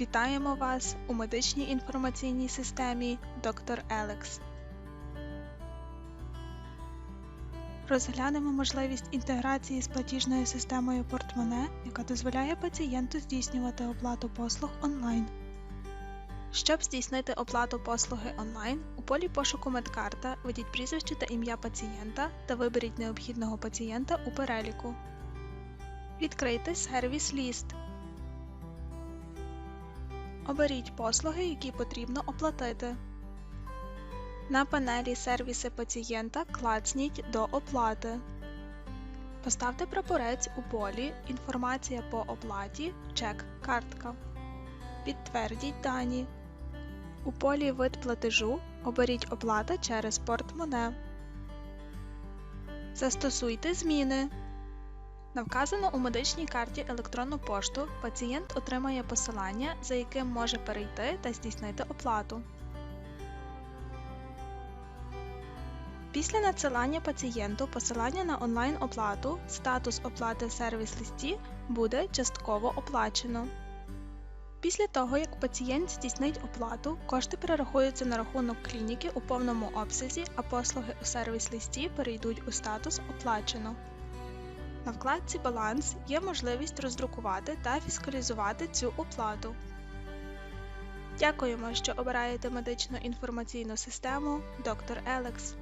Вітаємо вас у медичній інформаційній системі Dr. Елекс. Розглянемо можливість інтеграції з платіжною системою портмоне, яка дозволяє пацієнту здійснювати оплату послуг онлайн. Щоб здійснити оплату послуги онлайн, у полі пошуку медкарта введіть прізвище та ім'я пацієнта та виберіть необхідного пацієнта у переліку. Відкрийте сервіс ліст. Оберіть послуги, які потрібно оплатити. На панелі Сервіси пацієнта клацніть до оплати. Поставте прапорець у полі Інформація по оплаті чек картка. Підтвердіть дані. У полі Вид платежу оберіть Оплата через портмоне. Застосуйте зміни. На вказану у медичній карті електронну пошту пацієнт отримає посилання, за яким може перейти та здійснити оплату. Після надсилання пацієнту посилання на онлайн-оплату статус оплати сервіс-листі буде частково оплачено. Після того, як пацієнт здійснить оплату, кошти перерахуються на рахунок клініки у повному обсязі, а послуги у сервіс-листі перейдуть у статус Оплачено. На вкладці Баланс є можливість роздрукувати та фіскалізувати цю оплату. Дякуємо, що обираєте медичну інформаційну систему Доктор Елекс.